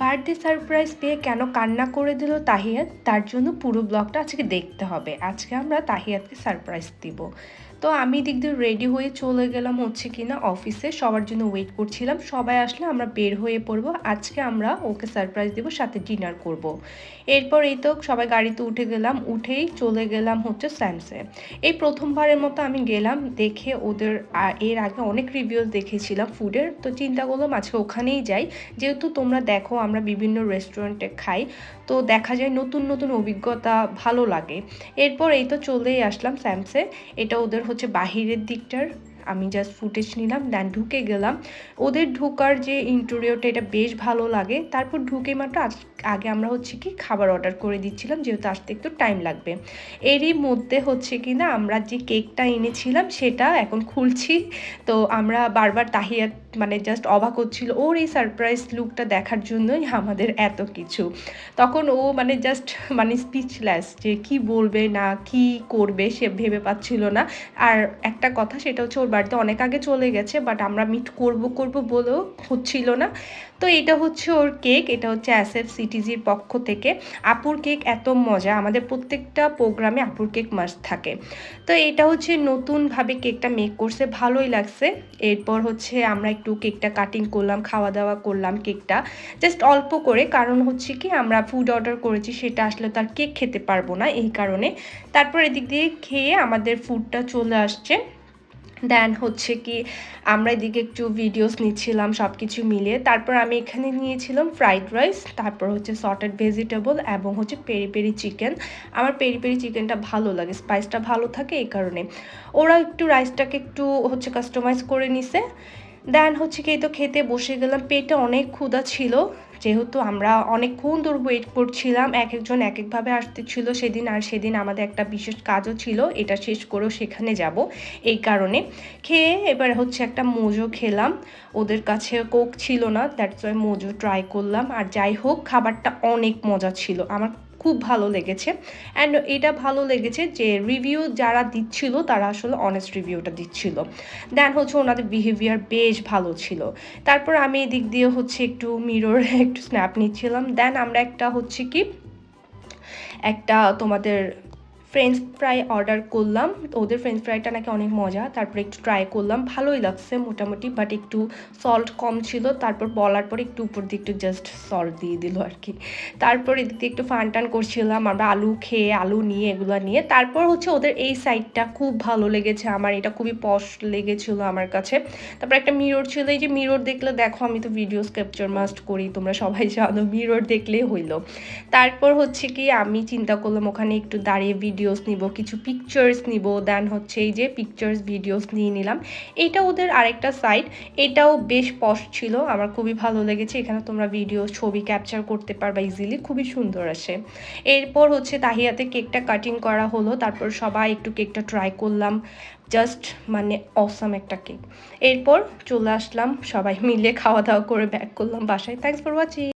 Birthday surprise পেয়ে কেন কান্না করে দিল তাহিয়াত? তার জন্য পুরো ব্লগটা আজকে দেখতে হবে। আজকে আমরা তাহিয়াতকে সারপ্রাইজ দিব। তো আমি দিক দিয়ে রেডি হয়ে চলে গেলাম হচ্ছে কি না অফিসে সবার জন্য ওয়েট করছিলাম। সবাই আসলে আমরা বের হয়ে পড়ব। আজকে আমরা ওকে সারপ্রাইজ দেবো, সাথে ডিনার করব। এরপর এই তো সবাই গাড়িতে উঠে গেলাম। উঠেই চলে গেলাম হচ্ছে স্যামসে। এই প্রথমবারের মতো আমি গেলাম। দেখে ওদের এর আগে অনেক রিভিউজ দেখেছিলাম ফুডের তো চিন্তা করলাম আজকে ওখানেই যাই। যেহেতু তোমরা দেখো আমরা বিভিন্ন রেস্টুরেন্টে খাই। তো দেখা যায় নতুন নতুন অভিজ্ঞতা ভালো লাগে। এরপর এই তো চলেই আসলাম স্যামসে। এটা ওদের হচ্ছে বাহিরের দিকটার আমি জাস্ট ফুটেজ নিলাম দেন ঢুকে গেলাম। ওদের ঢোকার যে ইন্টেরিয়রটা এটা বেশ ভালো লাগে। তারপর ঢুকে মাত্র আগে আমরা হচ্ছে কি খাবার অর্ডার করে দিচ্ছিলাম, যেহেতু আসতে একটু টাইম লাগবে। এরই মধ্যে হচ্ছে কি না, আমরা যে কেকটা এনেছিলাম, সেটা এখন খুলছি। তো আমরা বারবার তাহিয়াত মানে জাস্ট অবাক হচ্ছিল, ওর এই সারপ্রাইজ লুকটা দেখার জন্যই আমাদের এত কিছু। তখন ও মানে জাস্ট মানে স্পিচলেস যে কি বলবে, না কি করবে সে ভেবে পাচ্ছিল না। আর একটা কথা, সেটা হচ্ছে ওর বাড়িতে অনেক আগে চলে গেছে বাট আমরা মিট করব করব বলেও হচ্ছিল না। তো এটা হচ্ছে ওর কেক এটা হচ্ছে এফ সিটিজির পক্ষ থেকে। আপুর কেক এত মজা, আমাদের প্রত্যেকটা প্রোগ্রামে আপুর কেক মাস্ট থাকে। তো এটা হচ্ছে নতুনভাবে কেকটা মেক করছে, ভালোই লাগছে। এরপর হচ্ছে আমরা একটু কেকটা কাটিং করলাম খাওয়া দাওয়া করলাম কেকটা জাস্ট অল্প করে, কারণ হচ্ছে কি, আমরা ফুড অর্ডার করেছি, সেটা আসলে তার কেক খেতে পারব না এই কারণে। তারপর এদিক দিয়ে খেয়ে আমাদের ফুডটা চলে আসছে। দেন হচ্ছে কি, আমরা এদিকে একটু ভিডিওস নিচ্ছিলাম সব কিছু মিলিয়ে। তারপর আমি এখানে নিয়েছিলাম ফ্রাইড রাইস তারপর হচ্ছে সটেড ভেজিটেবল এবং হচ্ছে পেরি পেরি চিকেন আমার পেরি পেরি চিকেনটা ভালো লাগে স্পাইসটা ভালো থাকে এই কারণে। ওরা একটু রাইসটাকে একটু হচ্ছে কাস্টমাইজ করে নিছে। দেন হচ্ছে কি, এই তো খেতে বসে গেলাম। পেটে অনেক ক্ষুধা ছিল। যেহেতু আমরা অনেকক্ষণ দূর ওয়েট করছিলাম এক একজন এক একভাবে আসতেছিল, সেদিন আর সেদিন আমাদের একটা বিশেষ কাজও ছিল, এটা শেষ করেও সেখানে যাব এই কারণে। খেয়ে এবার হচ্ছে একটা মোজো খেলাম, ওদের কাছে কোক ছিল না দ্যাটস ওয়াই মোজো ট্রাই করলাম, আর যাই হোক, খাবারটা অনেক মজা ছিল। আমার খুব ভালো লেগেছে। অ্যান্ড এটা ভালো লেগেছে যে রিভিউ যারা দিচ্ছিল, তারা আসলে অনেস্ট রিভিউটা দিচ্ছিল। দেন হচ্ছে ওনাদের বিহেভিয়ার বেশ ভালো ছিল। তারপর আমি এদিক দিয়ে হচ্ছে একটু মিরর একটু স্ন্যাপ নিচ্ছিলাম। দেন আমরা একটা হচ্ছে কি, একটা তোমাদের ফ্রেঞ্চ ফ্রাই অর্ডার করলাম। ওদের ফ্রেঞ্চ ফ্রাইটা নাকি অনেক মজা। তারপর একটু ট্রাই করলাম। ভালোই লাগছে মোটামুটি বাট একটু সল্ট কম ছিল। তারপর বলার পর একটু উপর দিয়ে একটু জাস্ট সল্ট দিয়ে দিল আর কি তারপর এদিক দিয়ে একটু ফান টান করছিলাম। আমরা আলু খেয়ে, আলু নিয়ে, এগুলো নিয়ে। তারপর হচ্ছে ওদের এই সাইডটা খুব ভালো লেগেছে আমার। এটা খুবই পশ লেগেছিল আমার কাছে। তারপর একটা মিরর ছিল। এই যে মিরর দেখলে দেখো, আমি তো ভিডিওস ক্যাপচার মাস্ট করি। তোমরা সবাই জানো মিরর দেখলেই হইল। তারপর হচ্ছে কি, আমি চিন্তা করলাম, ওখানে একটু দাঁড়িয়ে ভিডিওস নিব, কিছু পিকচার্স নিব দেন হচ্ছে এই যে পিকচার্স ভিডিওস নিয়ে নিলাম। এটা ওদের আরেকটা সাইট এটাও বেশ পশ ছিল, আমার খুবই ভালো লেগেছে, এখানে তোমরা ভিডিও ছবি ক্যাপচার করতে পারবা ইজিলি খুবই সুন্দর আসে। এরপর হচ্ছে তাহিয়াতে কেকটা কাটিং করা হলো, তারপর সবাই একটু কেকটা ট্রাই করলাম জাস্ট মানে অসাম একটা কেক এরপর চলে আসলাম, সবাই মিলে খাওয়া দাওয়া করে ব্যাক করলাম বাসায়। Thanks for watching